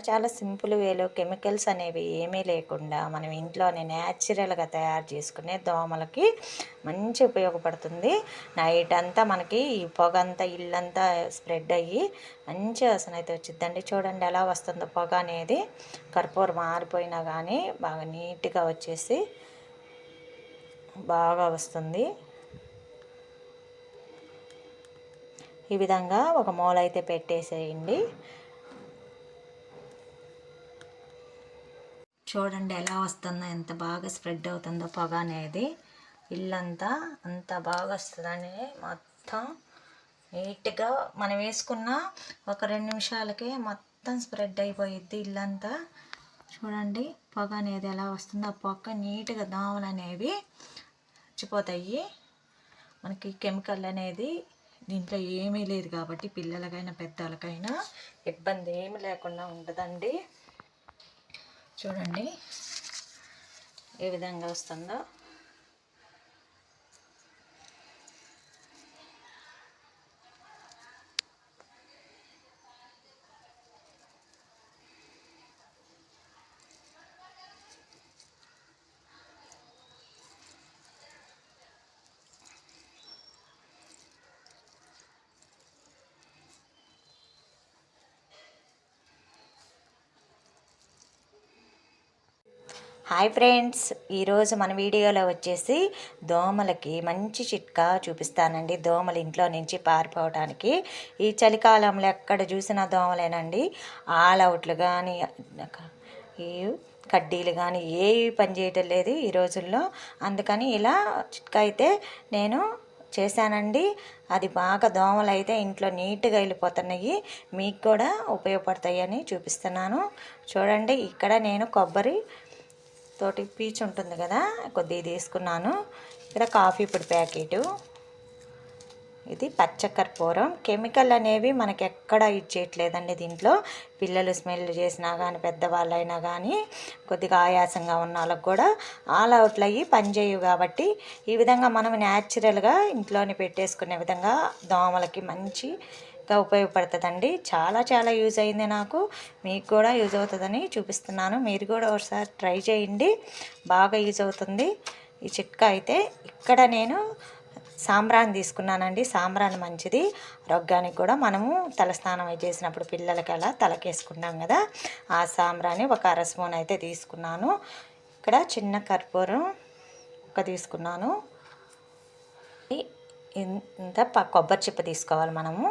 చాలా చాలా సింపుల్ వేలో కెమికల్స్ అనేవి ఏమీ లేకుండా మనం ఇంట్లోనే న్యాచురల్గా తయారు చేసుకునే దోమలకి మంచి ఉపయోగపడుతుంది. నైట్ అంతా మనకి ఈ పొగ అంతా ఇల్లంతా స్ప్రెడ్ అయ్యి మంచి వాసన అయితే వచ్చిందండి చూడండి ఎలా వస్తుందో పొగ అనేది. కర్పూరం మారిపోయినా కానీ బాగా నీట్గా వచ్చేసి బాగా వస్తుంది. ఈ విధంగా ఒక మూల అయితే పెట్టేసేయండి. చూడండి ఎలా వస్తుందో ఎంత బాగా స్ప్రెడ్ అవుతుందో పొగ అనేది. ఇల్లంతా అంత బాగా వస్తుందని మొత్తం నీట్గా మనం వేసుకున్న ఒక రెండు నిమిషాలకే మొత్తం స్ప్రెడ్ అయిపోయిద్ది ఇల్లంతా. చూడండి పొగ అనేది ఎలా వస్తుందో ఆ పొగ నీట్గా దోమలు అనేవి చచ్చిపోతాయి. మనకి కెమికల్ అనేది దీంట్లో ఏమీ లేదు కాబట్టి పిల్లలకైనా పెద్దలకైనా ఇబ్బంది ఏమి లేకుండా ఉండదండి. చూడండి. ఏ విధంగా వస్తుందో. హాయ్ ఫ్రెండ్స్ ఈరోజు మన వీడియోలో వచ్చేసి దోమలకి మంచి చిట్కా చూపిస్తానండి. దోమలు ఇంట్లో నుంచి పారిపోవడానికి ఈ చలికాలంలో ఎక్కడ చూసినా దోమలేనండి. ఆల్ అవుట్లు కానీ ఈ కడ్డీలు కానీ ఏవి పని చేయటం లేదు ఈ రోజుల్లో. అందుకని ఇలా చిట్కా అయితే నేను చేశానండి. అది బాగా దోమలు అయితే ఇంట్లో నీట్గా వెళ్ళిపోతున్నాయి. మీకు కూడా ఉపయోగపడతాయని చూపిస్తున్నాను. చూడండి ఇక్కడ నేను కొబ్బరి తోటి పీచ్ ఉంటుంది కదా కొద్దిగా తీసుకున్నాను. ఇక్కడ కాఫీ పొడి ప్యాకెటు. ఇది పచ్చకర్పూరం. కెమికల్ అనేవి మనకి ఎక్కడ ఇచ్చేయట్లేదండి దీంట్లో. పిల్లలు స్మెల్ చేసినా కానీ పెద్దవాళ్ళైనా కానీ కొద్దిగా ఆయాసంగా ఉన్న వాళ్ళకి కూడా ఆల్ అవుట్లు అయ్యి పనిచేయవు కాబట్టి ఈ విధంగా మనం న్యాచురల్గా ఇంట్లోనే పెట్టేసుకునే విధంగా దోమలకి మంచి ఉపయోగపడుతుందండి. చాలా చాలా యూజ్ అయింది నాకు. మీకు కూడా యూజ్ అవుతుందని చూపిస్తున్నాను. మీరు కూడా ఒకసారి ట్రై చేయండి. బాగా యూజ్ అవుతుంది. ఈ చిట్కా అయితే ఇక్కడ నేను సాంబ్రాన్ని తీసుకున్నానండి. సాంబ్రాన్ మంచిది. ఆరోగ్యానికి కూడా మనము తలస్నానం చేసినప్పుడు పిల్లలకి అలా తలకేసుకున్నాం కదా. ఆ సాంబ్రాన్ని ఒక అర స్పూన్ అయితే తీసుకున్నాను. ఇక్కడ చిన్న కర్పూరం ఒక తీసుకున్నాను. ఇంత కొబ్బరి చిప్ప తీసుకోవాలి మనము.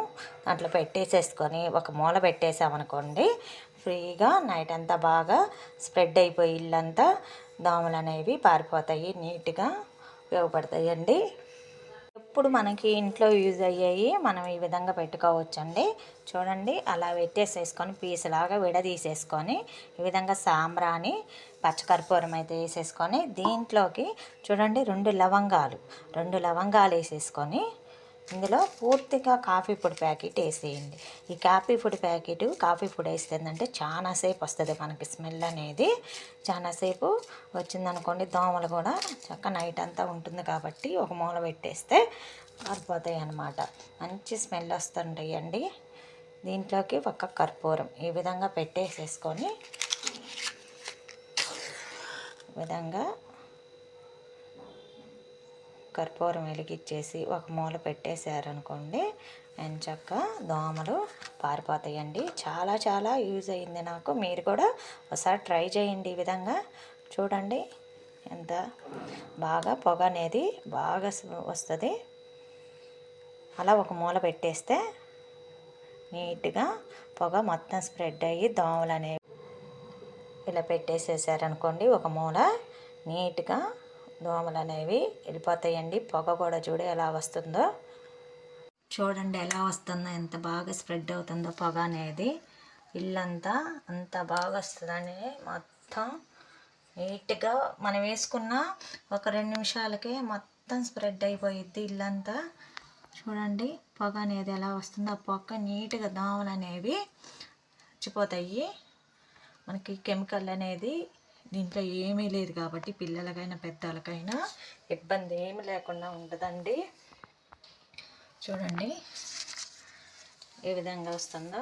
దాంట్లో పెట్టేసేసుకొని ఒక మూల పెట్టేసామనుకోండి ఫ్రీగా నైట్ అంతా బాగా స్ప్రెడ్ అయిపోయి ఇల్లంతా దోమలు అనేవి పారిపోతాయి నీట్గా ఉపయోగపడతాయండి. ఎప్పుడు మనకి ఇంట్లో యూజ్ అయ్యాయి మనం ఈ విధంగా పెట్టుకోవచ్చండి. చూడండి అలా పెట్టేసేసుకొని పీసులాగా విడదీసేసుకొని ఈ విధంగా సాంబ్రాని పచ్చకర్పూరం అయితే వేసేసుకొని దీంట్లోకి చూడండి రెండు లవంగాలు రెండు లవంగాలు వేసేసుకొని ఇందులో పూర్తిగా కాఫీ పొడి ప్యాకెట్ వేసేయండి. ఈ కాఫీ పొడి ప్యాకెట్ కాఫీ పొడి వేస్తుందంటే చాలాసేపు వస్తుంది మనకి స్మెల్ అనేది. చాలాసేపు వచ్చిందనుకోండి దోమలు కూడా చక్క నైట్ అంతా ఉంటుంది కాబట్టి ఒక మూల పెట్టేస్తే పారిపోతాయి అన్నమాట మంచి స్మెల్ వస్తుంటాయండి. దీంట్లోకి ఒక కర్పూరం ఈ విధంగా పెట్టేసేసుకొని విధంగా కర్పూరం వెలిగిచ్చేసి ఒక మూల పెట్టేశారనుకోండి ఎంచక్క దోమలు పారిపోతాయండి. చాలా చాలా యూజ్ అయింది నాకు. మీరు కూడా ఒకసారి ట్రై చేయండి ఈ విధంగా. చూడండి ఎంత బాగా పొగ అనేది బాగా వస్తుంది. అలా ఒక మూల పెట్టేస్తే నీట్గా పొగ మొత్తం స్ప్రెడ్ అయ్యి దోమలు అనేవి ఇలా పెట్టేసేసారనుకోండి ఒక మూల నీట్గా దోమలు అనేవి వెళ్ళిపోతాయండి. పొగ కూడా చూడు ఎలా వస్తుందో. చూడండి ఎలా వస్తుందో ఎంత బాగా స్ప్రెడ్ అవుతుందో పొగ అనేది. ఇల్లంతా అంత బాగా వస్తుందని మొత్తం నీట్గా మనం వేసుకున్న ఒక రెండు నిమిషాలకే మొత్తం స్ప్రెడ్ అయిపోయిద్ది ఇల్లంతా. చూడండి పొగ అనేది ఎలా వస్తుందో ఆ పొగ నీట్గా దోమలు అనేవి చచ్చిపోతాయి మనకి కెమికల్ అనేది దీంట్లో ఏమీ లేదు కాబట్టి పిల్లలకైనా పెద్దలకైనా ఇబ్బంది ఏమి లేకుండా ఉండదండి. చూడండి ఏ విధంగా వస్తుందో.